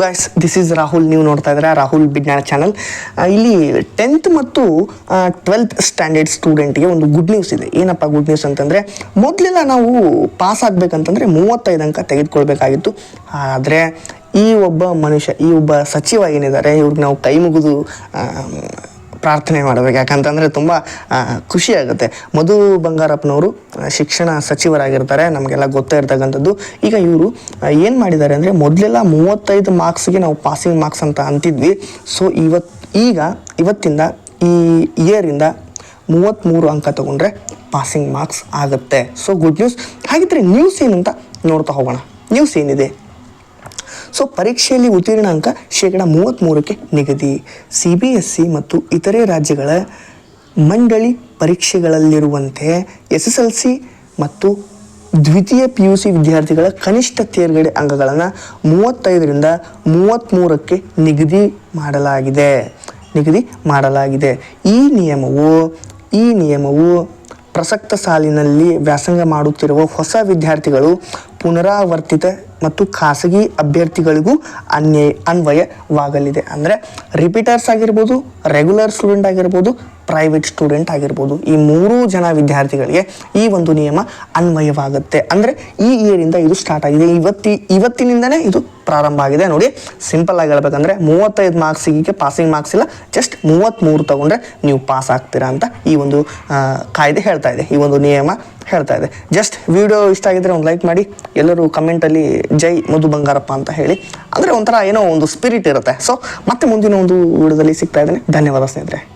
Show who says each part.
Speaker 1: Guys this is Rahul ನೀವು ನೋಡ್ತಾ ಇದ್ದೀರಾ ರಾಹುಲ್ ವಿಜ್ಞಾನ ಚಾನಲ್ ಇಲ್ಲಿ ಟೆಂತ್ ಮತ್ತು ಟ್ವೆಲ್ತ್ ಸ್ಟ್ಯಾಂಡರ್ಡ್ ಸ್ಟೂಡೆಂಟ್ಗೆ ಒಂದು ಗುಡ್ ನ್ಯೂಸ್ ಇದೆ. ಏನಪ್ಪ ಗುಡ್ ನ್ಯೂಸ್ ಅಂತಂದರೆ, ಮೊದಲೆಲ್ಲ ನಾವು ಪಾಸ್ ಆಗಬೇಕಂತಂದರೆ ಮೂವತ್ತೈದು ಅಂಕ ತೆಗೆದುಕೊಳ್ಬೇಕಾಗಿತ್ತು. ಆದರೆ, ಈ ಒಬ್ಬ ಮನುಷ್ಯ, ಈ ಒಬ್ಬ ಸಚಿವ ಏನಿದ್ದಾರೆ ಇವ್ರಿಗೆ ನಾವು ಕೈ ಮುಗಿದು ಪ್ರಾರ್ಥನೆ ಮಾಡಬೇಕು. ಯಾಕಂತಂದರೆ ತುಂಬ ಖುಷಿ ಆಗುತ್ತೆ. ಮಧು ಬಂಗಾರಪ್ಪನವರು ಶಿಕ್ಷಣ ಸಚಿವರಾಗಿರ್ತಾರೆ. ನಮಗೆಲ್ಲ ಗೊತ್ತೇ ಇರ್ತಕ್ಕಂಥದ್ದು. ಈಗ ಇವರು ಏನು ಮಾಡಿದ್ದಾರೆ ಅಂದರೆ ಮೊದಲೆಲ್ಲ ಮೂವತ್ತೈದು ಮಾರ್ಕ್ಸ್ಗೆ ನಾವು ಪಾಸಿಂಗ್ ಮಾರ್ಕ್ಸ್ ಅಂತ ಅಂತಿದ್ವಿ. ಸೊ ಇವತ್ತು ಈಗ ಇವತ್ತಿಂದ ಈ ಇಯರಿಂದ ಮೂವತ್ತ್ಮೂರು ಅಂಕ ತಗೊಂಡ್ರೆ ಪಾಸಿಂಗ್ ಮಾರ್ಕ್ಸ್ ಆಗುತ್ತೆ. ಸೊ ಗುಡ್ ನ್ಯೂಸ್ ಹಾಗಿದ್ರೆ ನ್ಯೂಸ್ ಏನಂತ ನೋಡ್ತಾ ಹೋಗೋಣ. ನ್ಯೂಸ್ ಏನಿದೆ? ಸೊ ಪರೀಕ್ಷೆಯಲ್ಲಿ ಉತ್ತೀರ್ಣ ಅಂಕ ಶೇಕಡ ಮೂವತ್ತ್ಮೂರಕ್ಕೆ ನಿಗದಿ. ಸಿ ಬಿ ಎಸ್ ಸಿ ಮತ್ತು ಇತರೆ ರಾಜ್ಯಗಳ ಮಂಡಳಿ ಪರೀಕ್ಷೆಗಳಲ್ಲಿರುವಂತೆ ಎಸ್ ಎಸ್ ಎಲ್ ಸಿ ಮತ್ತು ದ್ವಿತೀಯ ಪಿ ಯು ಸಿ ವಿದ್ಯಾರ್ಥಿಗಳ ಕನಿಷ್ಠ ತೇರ್ಗಡೆ ಅಂಕಗಳನ್ನು ಮೂವತ್ತೈದರಿಂದ ಮೂವತ್ತ್ಮೂರಕ್ಕೆ ನಿಗದಿ ಮಾಡಲಾಗಿದೆ. ನಿಗದಿ ಮಾಡಲಾಗಿದೆ. ಈ ನಿಯಮವು ಈ ನಿಯಮವು ಪ್ರಸಕ್ತ ಸಾಲಿನಲ್ಲಿ ವ್ಯಾಸಂಗ ಮಾಡುತ್ತಿರುವ ಹೊಸ ವಿದ್ಯಾರ್ಥಿಗಳು ಪುನರಾವರ್ತಿತ ಮತ್ತು ಖಾಸಗಿ ಅಭ್ಯರ್ಥಿಗಳಿಗೂ ಅನ್ಯ, ಅನ್ವಯವಾಗಲಿದೆ. ಅಂದರೆ ರಿಪೀಟರ್ಸ್ ಆಗಿರ್ಬೋದು ರೆಗ್ಯುಲರ್ ಸ್ಟೂಡೆಂಟ್ ಆಗಿರ್ಬೋದು ಪ್ರೈವೇಟ್ ಸ್ಟೂಡೆಂಟ್ ಆಗಿರ್ಬೋದು. ಈ ಮೂರೂ ಜನ ವಿದ್ಯಾರ್ಥಿಗಳಿಗೆ ಈ ಒಂದು ನಿಯಮ ಅನ್ವಯವಾಗುತ್ತೆ. ಅಂದರೆ ಈ ಇಯರಿಂದ ಇದು ಸ್ಟಾರ್ಟ್ ಆಗಿದೆ. ಇವತ್ತಿ, ಇವತ್ತಿನಿಂದನೇ ಇದು ಪ್ರಾರಂಭ ಆಗಿದೆ. ನೋಡಿ ಸಿಂಪಲ್ ಆಗಿ ಹೇಳ್ಬೇಕಂದ್ರೆ ಮೂವತ್ತೈದು ಮಾರ್ಕ್ಸಿಗೆ ಪಾಸಿಂಗ್ ಮಾರ್ಕ್ಸ್ ಇಲ್ಲ. ಜಸ್ಟ್ ಮೂವತ್ತ್ಮೂರು ತಗೊಂಡ್ರೆ ನೀವು ಪಾಸ್ ಆಗ್ತೀರಾ ಅಂತ ಈ ಒಂದು ಕಾಯ್ದೆ ಹೇಳ್ತಾ ಇದೆ. ಈ ಒಂದು ನಿಯಮ ಹೇಳ್ತಾ ಇದೆ. ಜಸ್ಟ್ ವಿಡಿಯೋ ಇಷ್ಟ ಆಗಿದ್ರೆ ಒಂದು ಲೈಕ್ ಮಾಡಿ. ಎಲ್ಲರೂ ಕಮೆಂಟಲ್ಲಿ ಜೈ ಮಧು ಬಂಗಾರಪ್ಪ ಅಂತ ಹೇಳಿ. ಅಂದರೆ ಒಂಥರ ಏನೋ ಒಂದು ಸ್ಪಿರಿಟ್ ಇರುತ್ತೆ. ಸೊ ಮತ್ತೆ ಮುಂದಿನ ಒಂದು ವಿಡಿಯೋದಲ್ಲಿ ಸಿಗ್ತಾ ಇದ್ದೇನೆ. ಧನ್ಯವಾದ ಸ್ನೇಹಿತರೆ.